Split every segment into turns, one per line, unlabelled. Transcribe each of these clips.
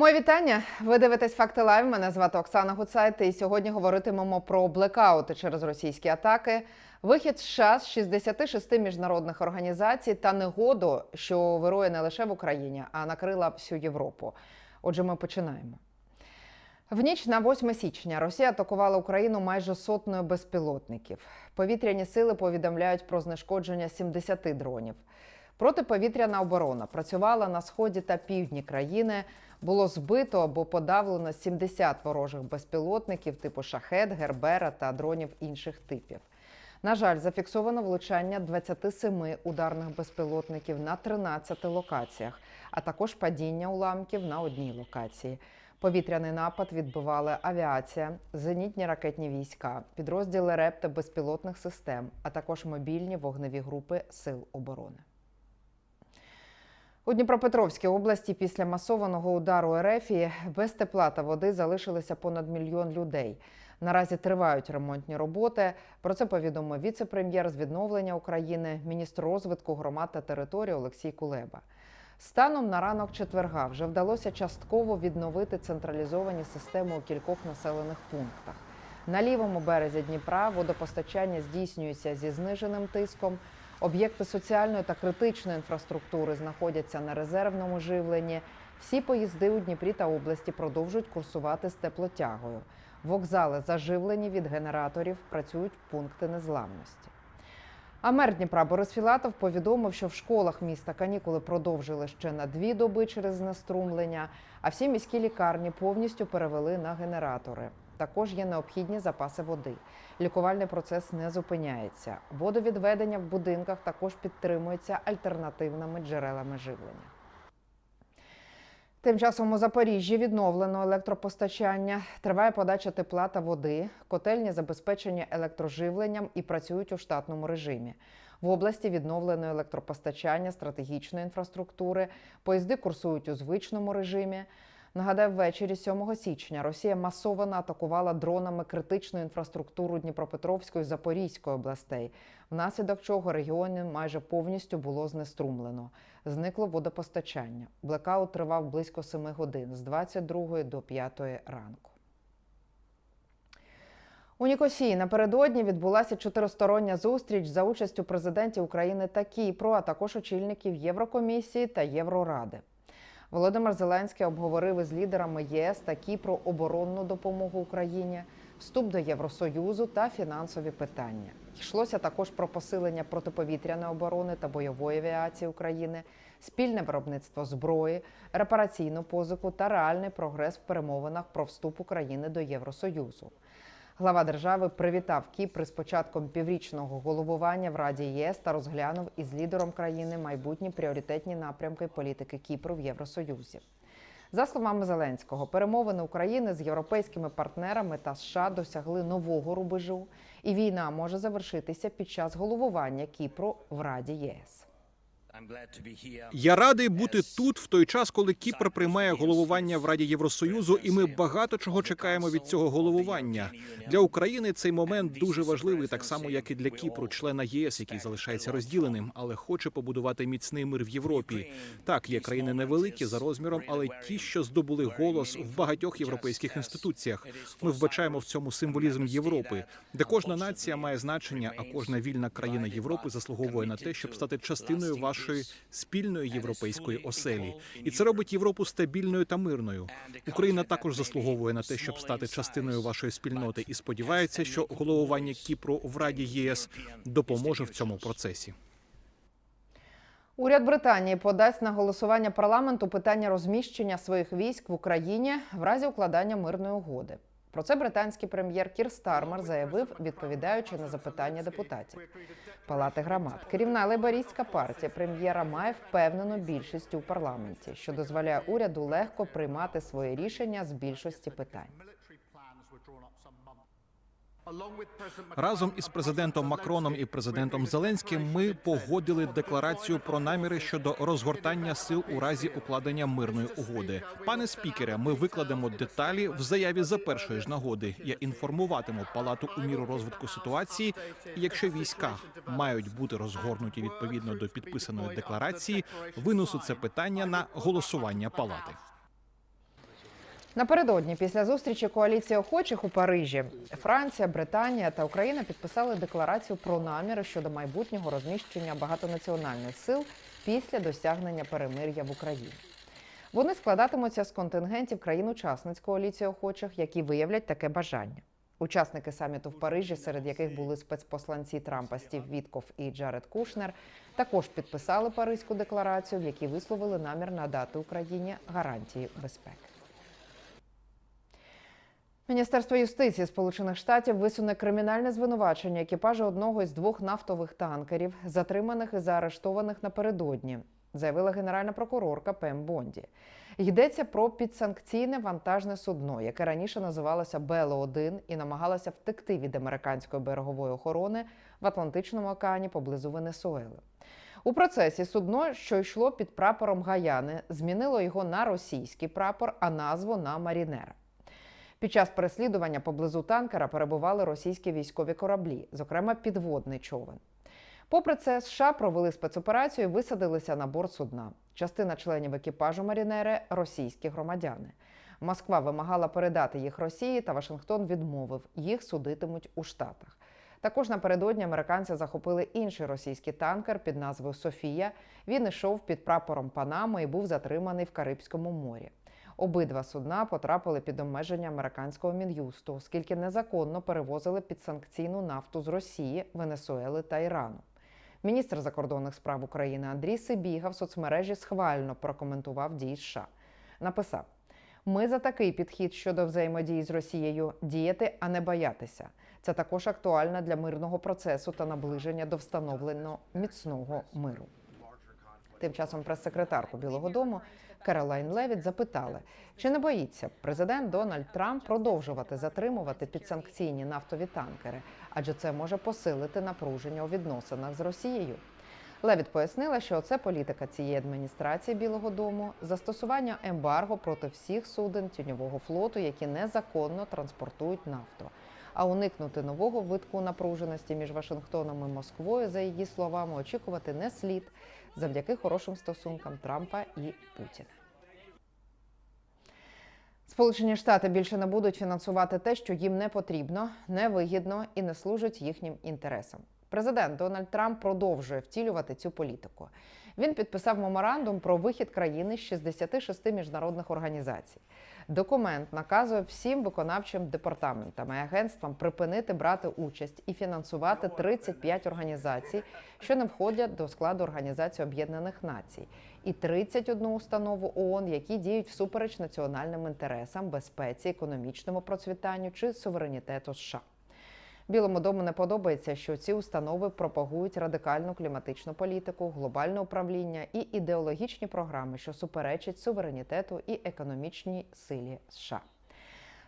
Моє вітання. Ви дивитесь факти лайв. Мене звати Оксана Гуцайт. І сьогодні говоритимемо про блекаути через російські атаки, вихід США з 66 міжнародних організацій та негоду, що вирує не лише в Україні, а накрила всю Європу. Отже, ми починаємо. В ніч на 8 січня Росія атакувала Україну майже сотнею безпілотників. Повітряні сили повідомляють про знешкодження 70 дронів. Протиповітряна оборона працювала на сході та півдні країни. Було збито або подавлено 70 ворожих безпілотників типу шахет, гербера та дронів інших типів. На жаль, зафіксовано влучання 27 ударних безпілотників на 13 локаціях, а також падіння уламків на одній локації. Повітряний напад відбивали авіація, зенітні ракетні війська, підрозділи РЕП та безпілотних систем, а також мобільні вогневі групи Сил оборони. У Дніпропетровській області після масованого удару РФ без тепла та води залишилося понад мільйон людей. Наразі тривають ремонтні роботи. Про це повідомив віце-прем'єр з відновлення України, міністр розвитку громад та територій Олексій Кулеба. Станом на ранок четверга вже вдалося частково відновити централізовані системи у кількох населених пунктах. На лівому березі Дніпра водопостачання здійснюється зі зниженим тиском. Об'єкти соціальної та критичної інфраструктури знаходяться на резервному живленні. Всі поїзди у Дніпрі та області продовжують курсувати з теплотягою. Вокзали заживлені від генераторів, працюють пункти незламності. А мер Дніпра Борис Філатов повідомив, що в школах міста канікули продовжили ще на дві доби через знеструмлення, а всі міські лікарні повністю перевели на генератори. Також є необхідні запаси води. Лікувальний процес не зупиняється. Водовідведення в будинках також підтримується альтернативними джерелами живлення. Тим часом у Запоріжжі відновлено електропостачання, триває подача тепла та води, котельні забезпечені електроживленням і працюють у штатному режимі. В області відновлено електропостачання стратегічної інфраструктури, поїзди курсують у звичному режимі. Нагадаю, ввечері 7 січня Росія масово атакувала дронами критичну інфраструктуру Дніпропетровської Запорізької областей, внаслідок чого регіони майже повністю було знеструмлено. Зникло водопостачання. Блекаут тривав близько 7 годин з 22 до 5 ранку. У Нікосії напередодні відбулася чотиристороння зустріч за участю президентів України та Кіпру, а також очільників Єврокомісії та Євроради. Володимир Зеленський обговорив із лідерами ЄС та Кіпру оборонну допомогу Україні, вступ до Євросоюзу та фінансові питання. Йшлося також про посилення протиповітряної оборони та бойової авіації України, спільне виробництво зброї, репараційну позику та реальний прогрес в перемовинах про вступ України до Євросоюзу. Глава держави привітав Кіпр з початком піврічного головування в Раді ЄС та розглянув із лідером країни майбутні пріоритетні напрямки політики Кіпру в Євросоюзі. За словами Зеленського, перемовини України з європейськими партнерами та США досягли нового рубежу, і війна може завершитися під час головування Кіпру в Раді ЄС.
Я радий бути тут в той час, коли Кіпр приймає головування в Раді Євросоюзу, і ми багато чого чекаємо від цього головування. Для України цей момент дуже важливий, так само як і для Кіпру, члена ЄС, який залишається розділеним, але хоче побудувати міцний мир в Європі. Так, є країни невеликі за розміром, але ті, що здобули голос в багатьох європейських інституціях. Ми вбачаємо в цьому символізм Європи, де кожна нація має значення, а кожна вільна країна Європи заслуговує на те, щоб стати частиною вашої спільної європейської оселі, і це робить Європу стабільною та мирною. Україна також заслуговує на те, щоб стати частиною вашої спільноти, і сподівається, що головування Кіпру в Раді ЄС допоможе в цьому процесі.
Уряд Британії подасть на голосування парламенту питання розміщення своїх військ в Україні в разі укладання мирної угоди. Про це британський прем'єр Кір Стармер заявив, відповідаючи на запитання депутатів Палати громад. Керівна лейбористська партія прем'єра має впевнену більшість у парламенті, що дозволяє уряду легко приймати свої рішення з більшості питань.
Разом із президентом Макроном і президентом Зеленським ми погодили декларацію про наміри щодо розгортання сил у разі укладення мирної угоди. Пане спікере, ми викладемо деталі в заяві за першої ж нагоди. Я інформуватиму палату у міру розвитку ситуації. І якщо війська мають бути розгорнуті відповідно до підписаної декларації, винесу це питання на голосування палати.
Напередодні, після зустрічі коаліції охочих у Парижі, Франція, Британія та Україна підписали декларацію про наміри щодо майбутнього розміщення багатонаціональних сил після досягнення перемир'я в Україні. Вони складатимуться з контингентів країн-учасниць коаліції охочих, які виявлять таке бажання. Учасники саміту в Парижі, серед яких були спецпосланці Трампа Стів Вітков і Джаред Кушнер, також підписали Паризьку декларацію, в якій висловили намір надати Україні гарантії безпеки. Міністерство юстиції Сполучених Штатів висуне кримінальне звинувачення екіпажу одного із двох нафтових танкерів, затриманих і заарештованих напередодні, заявила генеральна прокурорка Пем Бонді. Йдеться про підсанкційне вантажне судно, яке раніше називалося Бело 1 і намагалося втекти від американської берегової охорони в Атлантичному океані поблизу Венесуели. У процесі судно, що йшло під прапором Гаяни, змінило його на російський прапор, а назву на Марінера. Під час переслідування поблизу танкера перебували російські військові кораблі, зокрема підводний човен. Попри це, США провели спецоперацію і висадилися на борт судна. Частина членів екіпажу Марінери російські громадяни. Москва вимагала передати їх Росії, та Вашингтон відмовив. Їх судитимуть у Штатах. Також напередодні американці захопили інший російський танкер під назвою Софія. Він йшов під прапором Панами і був затриманий в Карибському морі. Обидва судна потрапили під обмеження американського мін'юсту, оскільки незаконно перевозили підсанкційну нафту з Росії, Венесуели та Ірану. Міністр закордонних справ України Андрій Сибіга в соцмережі схвально прокоментував дії США. Написав: Ми за такий підхід щодо взаємодії з Росією діяти, а не боятися. Це також актуально для мирного процесу та наближення до встановлено міцного миру. Тим часом прес-секретарку Білого Дому Керолайн Левіт запитали, чи не боїться президент Дональд Трамп продовжувати затримувати підсанкційні нафтові танкери, адже це може посилити напруження у відносинах з Росією. Левіт пояснила, що це політика цієї адміністрації Білого Дому застосування ембарго проти всіх суден тіньового флоту, які незаконно транспортують нафту. А уникнути нового витку напруженості між Вашингтоном і Москвою, за її словами, очікувати не слід завдяки хорошим стосункам Трампа і Путіна. Сполучені Штати більше не будуть фінансувати те, що їм не потрібно, невигідно і не служить їхнім інтересам. Президент Дональд Трамп продовжує втілювати цю політику. Він підписав меморандум про вихід країни з 66 міжнародних організацій. Документ наказує всім виконавчим департаментам і агентствам припинити брати участь і фінансувати 35 організацій, що не входять до складу Організації Об'єднаних Націй, і 31 установу ООН, які діють всупереч національним інтересам, безпеці, економічному процвітанню чи суверенітету США. Білому дому не подобається, що ці установи пропагують радикальну кліматичну політику, глобальне управління і ідеологічні програми, що суперечать суверенітету і економічній силі США.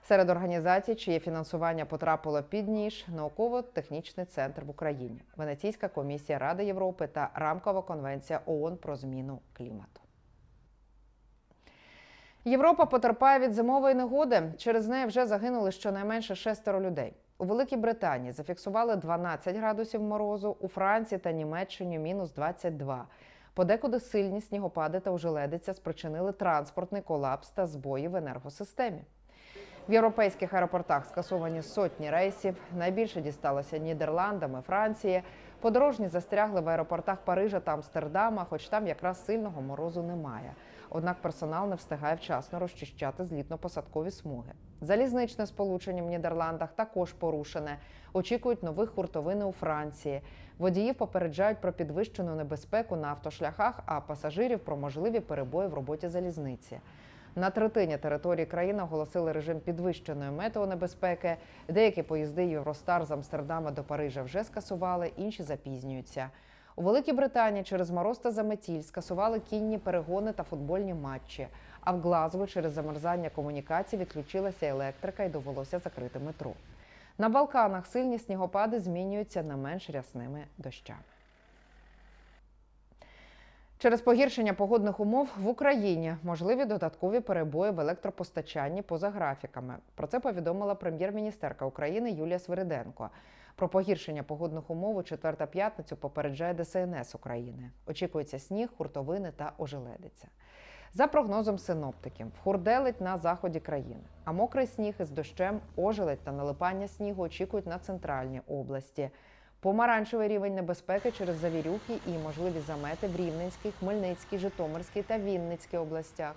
Серед організацій, чиє фінансування потрапило під ніж, науково-технічний центр в Україні, Венеційська комісія Ради Європи та Рамкова конвенція ООН про зміну клімату. Європа потерпає від зимової негоди. Через неї вже загинули щонайменше шестеро людей. У Великій Британії зафіксували 12 градусів морозу, у Франції та Німеччині мінус 22. Подекуди сильні снігопади та ожеледиця спричинили транспортний колапс та збої в енергосистемі. В європейських аеропортах скасовані сотні рейсів. Найбільше дісталося Нідерландам і Франції. Подорожні застрягли в аеропортах Парижа та Амстердама, хоч там якраз сильного морозу немає. Однак персонал не встигає вчасно розчищати злітно-посадкові смуги. Залізничне сполучення в Нідерландах також порушене. Очікують нових хуртовини у Франції. Водіїв попереджають про підвищену небезпеку на автошляхах, а пасажирів про можливі перебої в роботі залізниці. На третині території країни оголосили режим підвищеної метеонебезпеки. Деякі поїзди Євростар з Амстердама до Парижа вже скасували, інші запізнюються. У Великій Британії через мороз та заметіль скасували кінні перегони та футбольні матчі. А в Глазго через замерзання комунікацій відключилася електрика і довелося закрити метро. На Балканах сильні снігопади змінюються на менш рясними дощами. Через погіршення погодних умов в Україні можливі додаткові перебої в електропостачанні поза графіками. Про це повідомила прем'єр-міністерка України Юлія Свириденко. Про погіршення погодних умов у четвер та п'ятницю попереджає ДСНС України. Очікується сніг, хуртовини та ожеледиця. За прогнозом синоптиків, хурделить на заході країни, а мокрий сніг із дощем, ожеледь та налипання снігу очікують на центральній області. Помаранчевий рівень небезпеки через завірюхи і можливі замети в Рівненській, Хмельницькій, Житомирській та Вінницькій областях.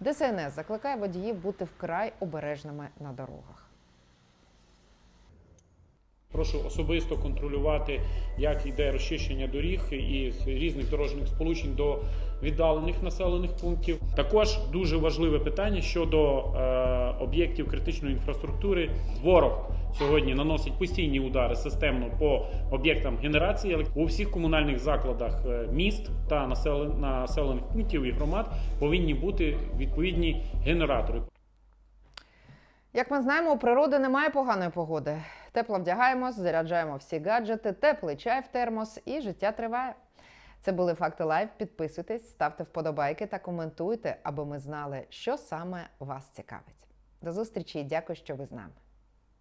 ДСНС закликає водіїв бути вкрай обережними на дорогах.
Прошу особисто контролювати, як йде розчищення доріг і різних дорожніх сполучень до віддалених населених пунктів. Також дуже важливе питання щодо е, об'єктів критичної інфраструктури. Ворог сьогодні наносить постійні удари системно по об'єктам генерації у всіх комунальних закладах е, міст та населен- населених пунктів і громад повинні бути відповідні генератори.
Як ми знаємо, у природи немає поганої погоди. Тепло вдягаємось, заряджаємо всі гаджети, теплий чай в термос і життя триває. Це були факти лайв. Підписуйтесь, ставте вподобайки та коментуйте, аби ми знали, що саме вас цікавить. До зустрічі і дякую, що ви з нами.